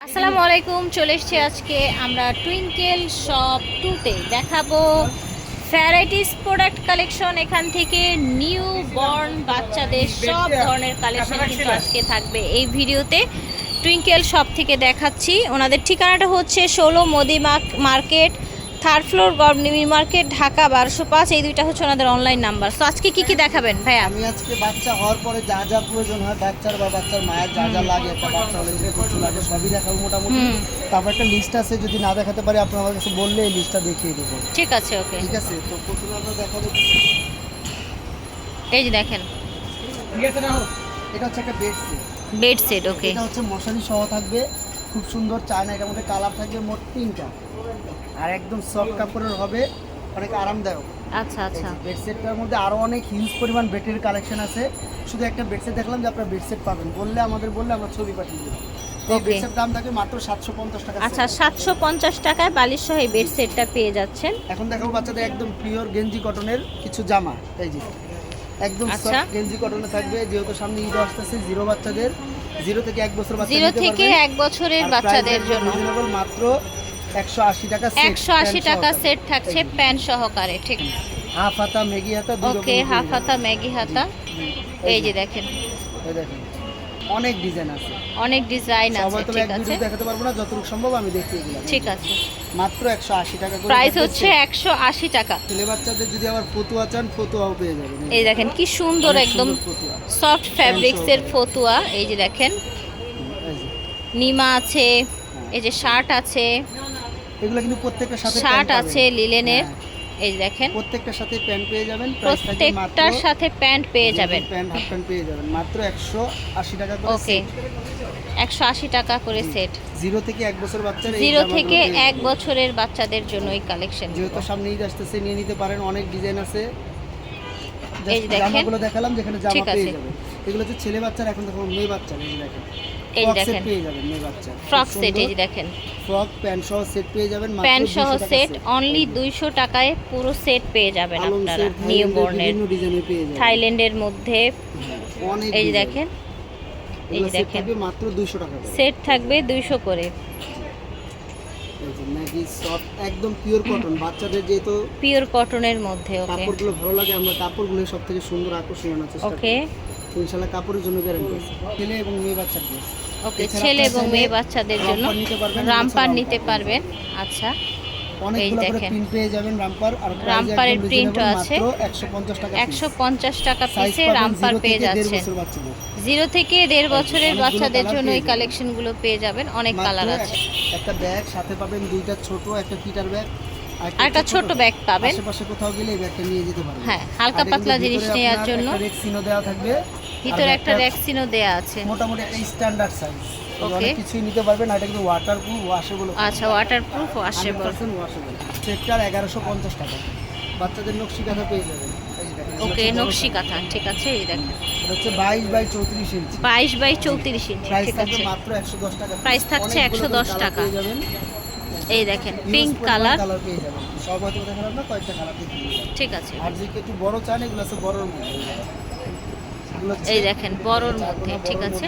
আসসালামু আলাইকুম চলে এসেছি আজকে আমরা টুইঙ্কেল শপ টুতে দেখাবো ভ্যারাইটিস প্রোডাক্ট কালেকশন এখান থেকে নিউ বর্ন বাচ্চাদের সব ধরনের কালেকশন কিন্তু আজকে থাকবে। এই ভিডিওতে টুইঙ্কেল শপ থেকে দেখাচ্ছি। ওনাদের ঠিকানাটা হচ্ছে ষোলো Modi market third floor government market Dhaka বারোশো পাঁচ এই দুইটা হচ্ছে ওনাদের অনলাইন নাম্বার তো আজকে কি কি দেখাবেন ভাইয়া? আমি আজকে বাচ্চা হওয়ার পরে যা যা প্রয়োজন হয় বাচ্চার বা বাচ্চার মায়ের যা যা লাগে একটা বাচ্চা হলে যে কিছু লাগে সবই দেখাবো মোটামুটি। তারপর একটা লিস্ট আছে যদি না দেখাতে পারি আপনার আমার কাছে বললে এই লিস্টটা দেখিয়ে দেবো। ঠিক আছে ওকে ঠিক আছে? তো প্রথমে আমরা দেখাবো এই যে দেখেন। এটা হচ্ছে একটা bed set bed set okay এটা হচ্ছে মশারি সহ থাকবে। খুব সুন্দর চায়না এটার মধ্যে কালার থাকবে মোট তিনটা। আর একদম সফট কাপড়ের হবে অনেক আরামদায়ক। আচ্ছা আচ্ছা। বেডসেটটার মধ্যে আরও অনেক হিউজ পরিমাণ বেডের কালেকশন আছে। শুধু একটা বেডসেট দেখলাম যে আপনারা বেডসেট পাবেন। বললে আমাদের বললে আমরা ছবি পাঠিয়ে দেবো। আচ্ছা সাতশো পঞ্চাশ টাকায় বালিশ সহ এই বেড সেটটা পেয়ে যাচ্ছেন। এখন দেখাবো বাচ্চাদের একদম পিওর গেঞ্জি কটনের কিছু জামা। এই যে একদম আচ্ছা। গেঞ্জি কটনে থাকবে। যেহেতু সামনে ঈদ আসতেছে জিরো বাচ্চাদের জিরো থেকে এক বছর জিরো থেকে এক বছরের বাচ্চাদের জন্য। মাত্র একশো আশি টাকা সেট থাকছে প্যান্ট সহকারে ঠিক। হাফ হাতা মেগি হাতা ওকে হাফ হাতা ম্যাগি হাতা। এই যে দেখেন। অনেক ডিজাইন আছে। অনেক ডিজাইন আছে ঠিক আছে। দেখাতে পারব না যতটুকু সম্ভব আমি দেখিয়ে দিলাম। ঠিক আছে। মাত্র একশো আশি টাকা করে প্রাইস হচ্ছে set। একশো আশি টাকা। ছেলে বাচ্চাদের যদি আবার ফতুয়া চান ফতুয়াও পেয়ে যাবেন। এই দেখেন কি সুন্দর একদম সফট ফ্যাব্রিক্স এর ফতুয়া। এই যে দেখেন নিমা আছে এই যে শার্ট আছে। এগুলো কিন্তু প্রত্যেকটার সাথে শার্ট আছে। লিলেনের হ্যাঁ, এই দেখেন। প্রত্যেকটার সাথে প্যান্ট পেয়ে যাবেন। প্রত্যেকটার সাথে প্যান্ট পেয়ে যাবেন। প্যান্ট হাফ প্যান্ট পেয়ে যাবেন। মাত্র একশো আশি টাকা করে ওকে। একশো আশি টাকা করে সেট জিরো থেকে এক বছর বাচ্চার এই জিরো থেকে পেয়ে এক বছরের বাচ্চাদের জন্য এই কালেকশন যেহেতু সামনে ঈদ আসতেছে নিয়ে নিতে পারেন। অনেক ডিজাইন আছে। এই দেখেন। জামাগুলো দেখালাম যেখানে জামা পেয়ে যাবেন। এগুলো হচ্ছে ছেলে বাচ্চার এখন দেখো মেয়ে বাচ্চা এই দেখেন। এই দেখেন। ফ্রক সেট এই দেখেন। ফ্রক প্যান্ট সহ সেট পেয়ে যাবেন প্যান্ট সহ সেট অনলি দুইশো টাকায় পুরো সেট পেয়ে যাবেন আপনারা নিউ বর্নের থাইল্যান্ডের মধ্যে। এই দেখেন। এই দেখেন। মাত্র 200 টাকা সেট থাকবে দুইশো করে। ম্যাগি সফট একদম পিওর কটন বাচ্চাদের যেহেতু পিওর কটনের মধ্যে ওকে কাপড়গুলো ভালো লাগে আমরা কাপড়গুলো সব থেকে সুন্দর আকর্ষণীয় চেষ্টা ওকে ইনশাআল্লাহ কাপড়ের জন্য গ্যারান্টি ছেলে এবং মেয়ে বাচ্চার ড্রেস ওকে ছেলে এবং মেয়ে বাচ্চাদের জন্য রামপার নিতে পারবেন, আচ্ছা অনেকগুলো করে। প্রিন্ট পেয়ে যাবেন রামপার আর রামপারের প্রিন্টও আছে। 150 টাকা একশো পঞ্চাশ টাকা পিসে রামপার পেয়ে যাচ্ছে। জিরো থেকে দেড় বছরের বাচ্চাদের জন্য এই যাবেন। কালেকশনগুলো পেয়ে যাবেন। অনেক কালার আছে। একটা ব্যাগ সাথে পাবেন দুইটা ছোট একটা ফিটার ব্যাগ আর একটা ছোট ব্যাগ পাবেন। আশেপাশে কোথাও গেলে এই ব্যাগটা নিয়ে যেতে পারবেন। হ্যাঁ, হালকা পাতলা জিনিস নেওয়ার জন্য। রেক্সিনও দেওয়া থাকবে। ভিতরে একটা র্যাক্সিনও দেয়া আছে। মোটামুটি একটা স্ট্যান্ডার্ড সাইজ ওকে কিছুই নিতে পারবেন এটা কিন্তু ওয়াটারপ্রুফ ওয়াশেবল আচ্ছা ওয়াটারপ্রুফ ওয়াশেবল ওয়াশেবল এগারোশো পঞ্চাশ টাকা। বাচ্চাদের নকশি কাঁথা পেয়ে যাবেন। ওকে নকশি কাঁথা ঠিক আছে এই দেখেন। হচ্ছে বাইশ বাই ইঞ্চি বাই ইঞ্চি ঠিক আছে। মাত্র একশো দশ টাকা। Price থাকছে অনেকগুলো করে 110 টাকা। এই দেখেন পিঙ্ক কালার কালার পেয়ে যাবেন। সব হয়তো দেখালাম না কয়েকটা কালার দিয়ে দিয়ে যাবেন। ঠিক আছে। আর যদি একটু বড় চান এগুলো আছে বড়র মধ্যে। এই দেখেন বড়র মধ্যে ঠিক আছে?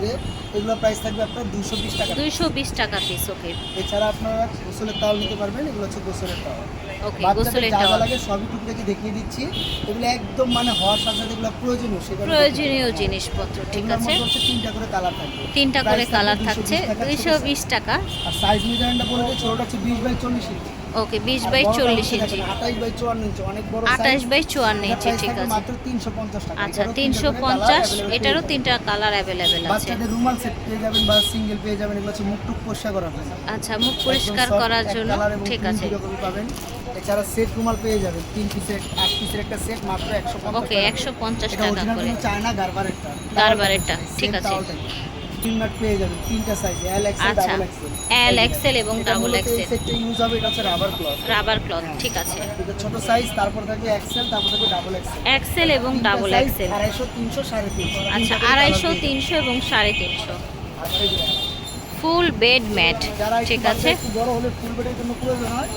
এগুলো প্রাইস থাকবে আপনার দুশো বিশ টাকা। দুইশো বিশ টাকা পিস ওকে এছাড়া আপনারা গোসলের তাওয়াল নিতে পারবেন এগুলো হচ্ছে গোসলের তাওয়াল ওকে গোসলের টাওয়াল লাগে সবই টুকটাকে দেখিয়ে দিচ্ছি। এগুলো একদম মানে হওয়ার সাথে সাথে এগুলো প্রয়োজনীয় সেগুলো প্রয়োজনীয় জিনিসপত্র ঠিক আছে? হচ্ছে তিনটা করে কালার থাকবে। তিনটা করে কালার থাকছে 220 টাকা। আর সাইজ মেজারমেন্টটা বলে দিই ছোটটা হচ্ছে বিশ বাই চল্লিশ ইঞ্চি ওকে বিশ বাই চল্লিশ ইঞ্চি। আঠাশ বাই চুয়ান্ন ইঞ্চি অনেক বড় আঠাশ size। বাই চুয়ান্ন এটা ইঞ্চি ঠিক আছে। মাত্র তিনশো পঞ্চাশ টাকা আচ্ছা এটারও তিনশো তিনটা করে পঞ্চাশ colour available এটারও তিনটা কালার অ্যাভেলেবেল আছে। বাচ্চাদের রুমাল সেট পেয়ে যাবেন বা সিঙ্গেল পেয়ে যাবেন এগুলো হচ্ছে মুখ টুক পরিষ্কার করার জন্য। আচ্ছা মুখ পরিষ্কার করার জন্য ঠিক আছে। পাবেন। এছাড়া সেট রুমাল পেয়ে যাবেন তিন পিসের আট পিসের একটা সেট মাত্র একশো ওকে একশো পঞ্চাশ এটা টাকা অরিজিনাল করে। চায়না গারবারেরটা গারবারেরটা, ঠিক আছে। তিন নাট পেয়ে যাবেন তিনটা সাইজ এল এক্সেল আচ্ছা ডাবল এক্সেল এল এক্সেল এবং ডাবল এক্সেল সেটটা ইউজ হবে এটা হচ্ছে রাবার ক্লথ রাবার ক্লথ ঠিক আছে। এটা ছোট সাইজ তারপর থাকবে এক্সেল তারপর থাকবে ডাবল এক্সেল এক্সেল এবং ডাবল এক্সেল আড়াইশো তিনশো সাড়ে তিনশো আচ্ছা এবং সাড়ে তিনশো। যাবেন। আর এই যে দেখেন, ফুল বেড ম্যাট ঠিক আছে? হয়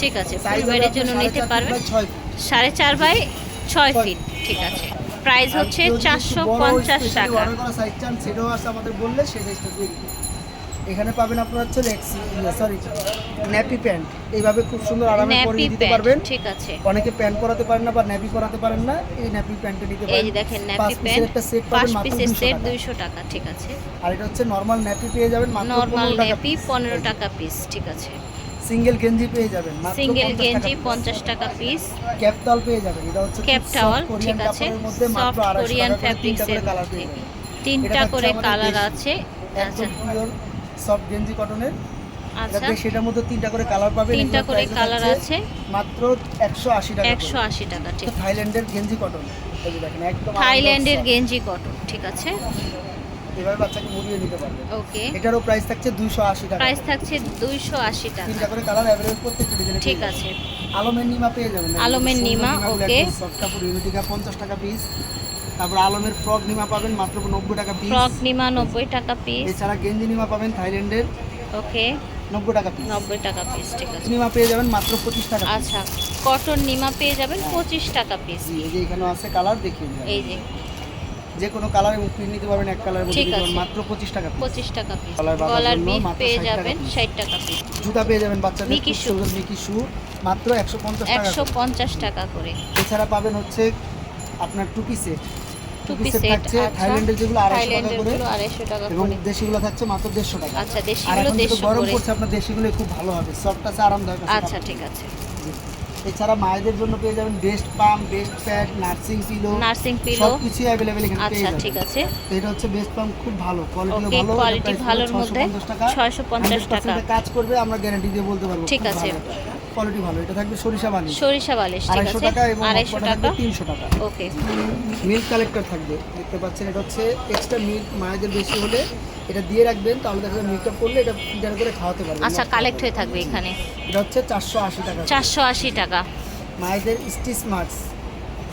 ঠিক আছে ফুল বেডের জন্য নিতে চার পারবেন। সাড়ে চার বাই ছয় ফিট ঠিক আছে। প্রাইস হচ্ছে চারশো পঞ্চাশ টাকা। করা চান, সেটাও আছে আমাদের বললে সেই সাইজটা দিয়ে এখানে পাবেন আপনার হচ্ছে লেক্সি সরি ন্যাপি প্যান্ট এইভাবে খুব সুন্দর আরামে পরিয়ে দিতে পারবেন। ঠিক আছে। অনেকে প্যান্ট পরাতে পারেন না বা ন্যাপি পরাতে পারেন না এই ন্যাপি প্যান্টটা নিতে পারেন। যে দেখেন ন্যাপি প্যান্ট একটা সেট পাবেন মাত্র পিসের 200 টাকা ঠিক আছে। আর এটা হচ্ছে নর্মাল ন্যাপি পেয়ে যাবেন মাত্র নর্মাল 15 টাকা ন্যাপি পনেরো টাকা পিস ঠিক আছে। সিঙ্গেল গেঞ্জি পেয়ে যাবেন মাত্র সিঙ্গেল গেঞ্জি piece। পঞ্চাশ টাকা পিস ক্যাপ টাওয়াল পেয়ে যাবেন এটা হচ্ছে ক্যাপ টাওয়াল ঠিক আছে। সফট কোরিয়ান তিনটা করে কালার পেয়ে যাবেন। তিনটা করে কালার আছে। আচ্ছা। একদম পিওর সফট গেঞ্জি কটনের আচ্ছা। এটা সেটার মধ্যে তিনটা করে কালার পাবেন তিনটা করে কালার আছে। মাত্র 180 টাকা একশো করে। আশি টাকা ঠিক। থাইল্যান্ডের গেঞ্জি কটন এই দেখেন একদম থাইল্যান্ডের গেঞ্জি কটন ঠিক আছে। এভাবে বাচ্চাকে মুড়িয়ে নিতে পারবেন ওকে। এটারও প্রাইস থাকছে 280 টাকা। প্রাইস থাকছে দুইশো আশি টাকা। তিনটা করে কালার অ্যাভেলেবল প্রত্যেকটা ডিজাইনে ঠিক আছে। আলমের নিমা পেয়ে যাবেন। আলমের নিমা, okay. সফট কাপড় ইউনিটিকা 50 টাকা পিস তারপর আলমের ফ্রক নিমা পাবেন মাত্র 90 টাকা পিস ফ্রক নিমা নব্বই টাকা পিস এছাড়া গেঞ্জি নিমা পাবেন থাইল্যান্ডের। ওকে। 90 টাকা পিস নব্বই টাকা পিস ঠিক আছে। নিমা পেয়ে যাবেন মাত্র 25 টাকা আচ্ছা কটন নিমা পেয়ে যাবেন পঁচিশ টাকা পিস এই যে এখানে আছে কালার দেখিয়ে এই যে। যে কোনো কালার এবং প্রিন্ট নিতে পারবেন এক কালারের মধ্যে। মাত্র 25 টাকা piece। পঁচিশ টাকা পিস জন্য মাত্র পেয়ে 60 যাবেন piece। ষাট টাকা পিস জুতা পেয়ে যাবেন বাচ্চাদের মিকি শু। মিকি শু মাত্র 150 টাকা একশো করে। পঞ্চাশ টাকা করে এছাড়া পাবেন হচ্ছে আপনার টু পিসের টু টু পিস সেট থাকছে আচ্ছা থাইল্যান্ডের যেগুলো 250 টাকা করে এবং করে দেশিগুলো থাকছে মাত্র 150 টাকা আচ্ছা দেশিগুলো গরম পড়ছে আপনার দেশিগুলো খুব ভালো হবে সফট আছে আরামদায়ক আছে আচ্ছা ঠিক আছে। এছাড়া মায়েদের জন্য পেয়ে যাবেন breast pump breast pad nursing pillow nursing pillow সব কিছুই অ্যাভেলেবেল এখানে পেয়ে আচ্ছা ঠিক আছে। তো এটা হচ্ছে বেস্ট পাম্প খুব ভালো কোয়ালিটিও ভালো। কোয়ালিটি ভালোর মধ্যে 650 টাকা। 650 টাকা। কাজ করবে আমরা গ্যারান্টি দিয়ে বলতে পারব ঠিক আছে। কোয়ালিটি ভালো এটা থাকবে সরিষা বালি। সরিষা ঠিক আড়াইশো টাকা এবং আড়াইশো টাকা? তিনশো টাকা। ওকে। মিল্ক কালেক্টর থাকবে দেখতে পাচ্ছেন এটা হচ্ছে এক্সট্রা মিল্ক মায়েদের বেশি হলে এটা দিয়ে রাখবেন তাহলে দেখা যাবে মিল্কটা করলে এটা ফিল্টার করে খাওয়াতে পারবেন আচ্ছা কালেক্ট হয়ে থাকবে এখানে। এটা হচ্ছে চারশো আশি টাকা। চারশো আশি টাকা। মায়েদের স্টিচ মার্কস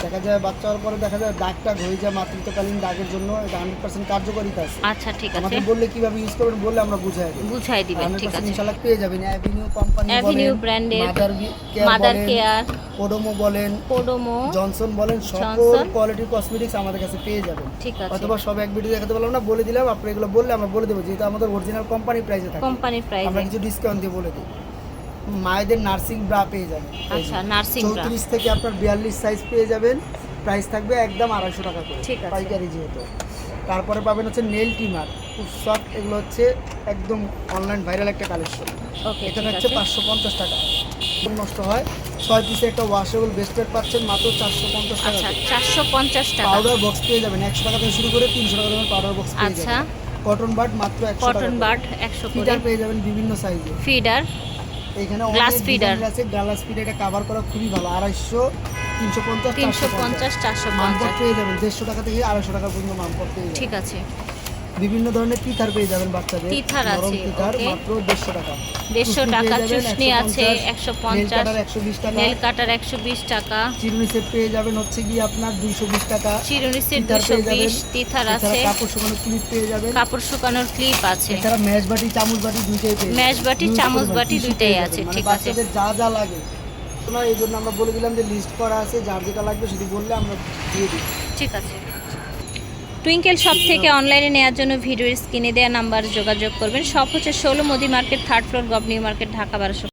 দেখা যায় বাচ্চা হওয়ার পরে দেখা যায় দাগ টাগ হয়ে যায় মাতৃত্বকালীন দাগের জন্য এটা হান্ড্রেড পার্সেন্ট কার্যকারিতা আছে। আচ্ছা ঠিক আছে। আমাদের বললে কীভাবে ইউজ করবেন বললে আমরা বুঝাই দিই বুঝাই দিবেন ঠিক আছে। ইনশাল্লাহ পেয়ে যাবেন। অ্যাভিনিউ কোম্পানি brand এর মাদার কেয়ার মাদার বলেন কেয়ার কোডোমো বলেন পোডোমো জনসন বলেন সকল জনসন। কোয়ালিটির কসমেটিক্স আমাদের কাছে পেয়ে যাবেন। ঠিক আছে। অথবা সব এক ভিডিও দেখাতে পারলাম না বলে দিলাম আপনি এগুলো বললে আমরা বলে দেবো যেহেতু আমাদের অরিজিনাল কোম্পানি প্রাইসে থাকে। কোম্পানির আমরা কিছু ডিসকাউন্ট দিয়ে বলে দিই। মায়েদের নার্সিং ব্রা পেয়ে যাবেন। আচ্ছা নার্সিং ব্রা চৌত্রিশ থেকে আপনার বিয়াল্লিশ সাইজ পেয়ে যাবেন। প্রাইস থাকবে একদম আড়াইশো টাকা করে। ঠিক আছে। পাইকারি যেহেতু। তারপরে পাবেন হচ্ছে নেল টিমার খুব সফট এগুলো হচ্ছে একদম অনলাইন ভাইরাল একটা কালেকশন ওকে এটা হচ্ছে আছে। পাঁচশো পঞ্চাশ টাকা। খুব নষ্ট হয়। ছয় পিসে একটা ওয়াশেবল বেস্টেড পাচ্ছেন মাত্র চারশো পঞ্চাশ টাকা আচ্ছা চারশো পঞ্চাশ টাকা। পাউডার বক্স পেয়ে যাবেন। একশো টাকা থেকে শুরু করে তিনশো টাকা দামের পাউডার বক্স পেয়ে আচ্ছা। যাবেন। কটন বাট মাত্র একশো টাকা কটন বাট একশো ফিটার পেয়ে যাবেন বিভিন্ন সাইজে ফিডার এখানে গ্লাস ফিডার। আছে গ্লাস ফিডার এটা কভার করা খুবই ভালো। আড়াইশো তিনশো পঞ্চাশ তিনশো পঞ্চাশ চারশো পঞ্চাশ। পেয়ে যাবেন দেড়শো টাকা থেকে আড়াইশো টাকা পর্যন্ত মানপট পেয়ে ঠিক আছে। বিভিন্ন ধরনের তিথার পেয়ে যাবেন বাচ্চাদের। তিথার আছে, okay। মাত্র দেড়শো টাকা। দেড়শো চুষ্টি টাকা পেয়ে চুষনি আছে 150, একশো নেল পঞ্চাশ কাটার একশো বিশ টাকা। নেল কাটার একশো বিশ টাকা। চিরুনি সেট পেয়ে যাবেন হচ্ছে কি আপনার দুইশো বিশ টাকা। চিরুনি সেট তিথার দুশো বিশ তিথার আছে। কাপড় শুকানো ক্লিপ পেয়ে যাবেন। কাপড় শুকানোর ক্লিপ আছে। এছাড়া ম্যাশ বাটি চামচ বাটি দুইটাই পেয়ে ম্যাশ বাটি, চামচ বাটি দুইটাই আছে, মানে ঠিক আছে। বাচ্চাদের যা যা লাগে। না এই জন্য আমরা বলে দিলাম যে লিস্ট করা আছে যার যেটা লাগবে সেটি বললে আমরা দিয়ে দিই। ঠিক আছে। টুইঙ্কেল শপ থেকে অনলাইনে নেওয়ার জন্য ভিডিওর স্ক্রিনে দেওয়া নাম্বার যোগাযোগ করবেন। শপ হচ্ছে ষোলো Modi market, third floor government market, Dhaka বারোশো